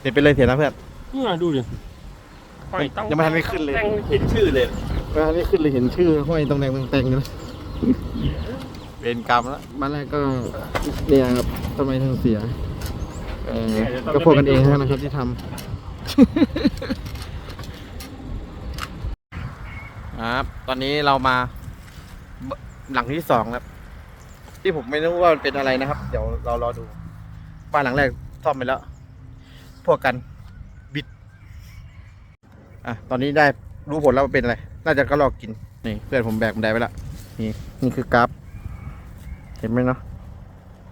เห็นเป็นเลยเสียนะเพื่อน นี่ดูดิห้อยต้องยังไม่ทันได้ขึ้นเลย แม่งเห็นชื่อเลยเวลานี้ขึ้นเลยเห็นชื่อห้อยตรงแดงตรงแตงอยู่นะเป็นกรรมแล้วบ้านแรกก็เนี่ยครับทำไมถึงเสียเออก็พวกกันเองนะครับที่ทำ ครับ ตอนนี้เรามาหลังที่สองครับ ที่ผมไม่รู้ว่ามันเป็นอะไรนะครับ เดี๋ยวเรารอดู บ้านหลังแรกซ่อมไปแล้ว พวกกันบิดอะตอนนี้ได้รู้ผลแล้วว่าเป็นอะไร น่าจะก็ลอกกินนี่เพื่อนผมแบกมันได้ไว้ละนี่นี่คือกราฟเห็นไหมเนาะ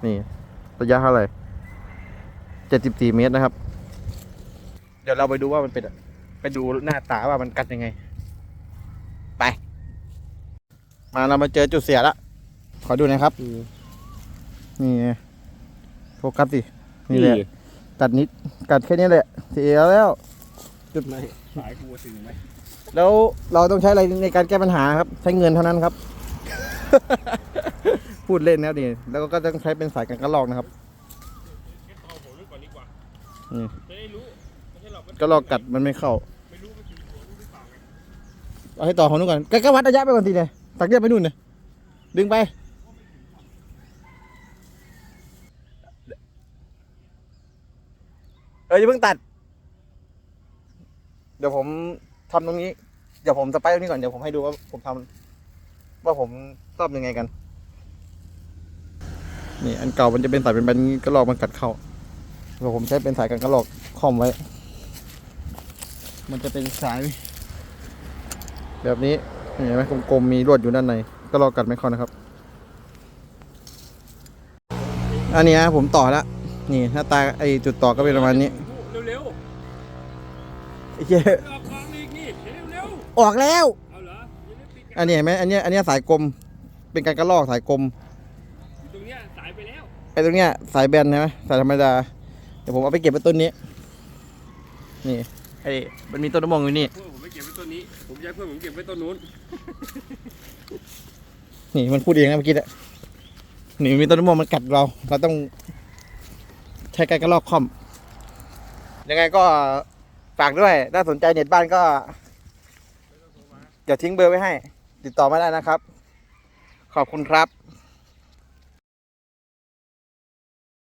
นี่ระยะเท่าไหร่เจ็ดสิบสี่เมตรนะครับ เดี๋ยวเราไปดูว่ามันเป็นไปดูหน้าตาว่ามันกัดยังไง ไป มาเรามาเจอจุดเสียละขอดูหน่อยครับนี่ไงโฟกัสสินี่แหละ กัดนิดกัดแค่นี้แหละเสียแล้ว จุดไม่สายกูถึงไหมแล้วเราต้องใช้อะไรในการแก้ปัญหาครับ ใช้เงินเท่านั้นครับ พูดเล่นนะนี่แล้วก็ต้องใช้เป็นสายกันกระลอกนะครับแค่ต่อผมนึกก่อนดีกว่าอืมจะได้รู้ไม่ใช่หรอกมันกระลอกกัดมันไม่เข้าไม่รู้มันกี่ตัวรู้หรือเปล่าไงเอาให้ต่อของนู้นก่อนก็ก็วัดระยะไปก่อนทีเนี่ยตักเรียบไปนู่นเนี่ยดึงไป เอออย่าเพิ่งตัด เดี๋ยวผมทำตรงนี้ เดี๋ยวผมสไปร์ตรงนี้ก่อน เดี๋ยวผมให้ดูว่าผมทำว่าผมซ่อมยังไงกัน นี่ อันเก่ามันจะเป็นสายเป็นแบบนี้กระลอกมันกัดเข้าเดี๋ยวผมใช้เป็นสายกันกระลอกคอมไว้ มันจะเป็นสาย แบบนี้เห็นไหมกลมๆมีลวดอยู่ด้านในก็รอกกัดไม่เข้านะครับ อันนี้ผมต่อแล้ว นี่หน้าตาไอจุดต่อก็เป็นประมาณนี้เร็วไอ้เหี้ยๆออกกลางอีกนี่เร็วออกแล้ว ๆเอาเหรอยังไม่ปิดกันอันนี้เห็นไหมอันเนี้ยอันเนี้ยสายกลม เป็นการกระลอกสายกลมอยู่ตรงเนี้ยสายไปแล้วไอ้ตรงเนี้ยสายแบนใช่ไหมสายธรรมดา เดี๋ยวผมเอาไปเก็บไว้ต้นนี้ นี่ไอ้มันมีต้นมะม่วงอยู่นี่ เพื่อนผมไม่เก็บไว้ต้นนี้ ผมจะให้เพื่อนผมเก็บไว้ต้นนู้นนี่มันพูดเองนะเมื่อกี้อะนี่มีต้นมะม่วงมันกัดเรา เราต้องใช้การกระลอกคอม ยังไงก็ฝากด้วย ถ้าสนใจเน็ตบ้านก็เดี๋ยวทิ้งเบอร์ไว้ให้ ติดต่อมาได้นะครับ ขอบคุณครับ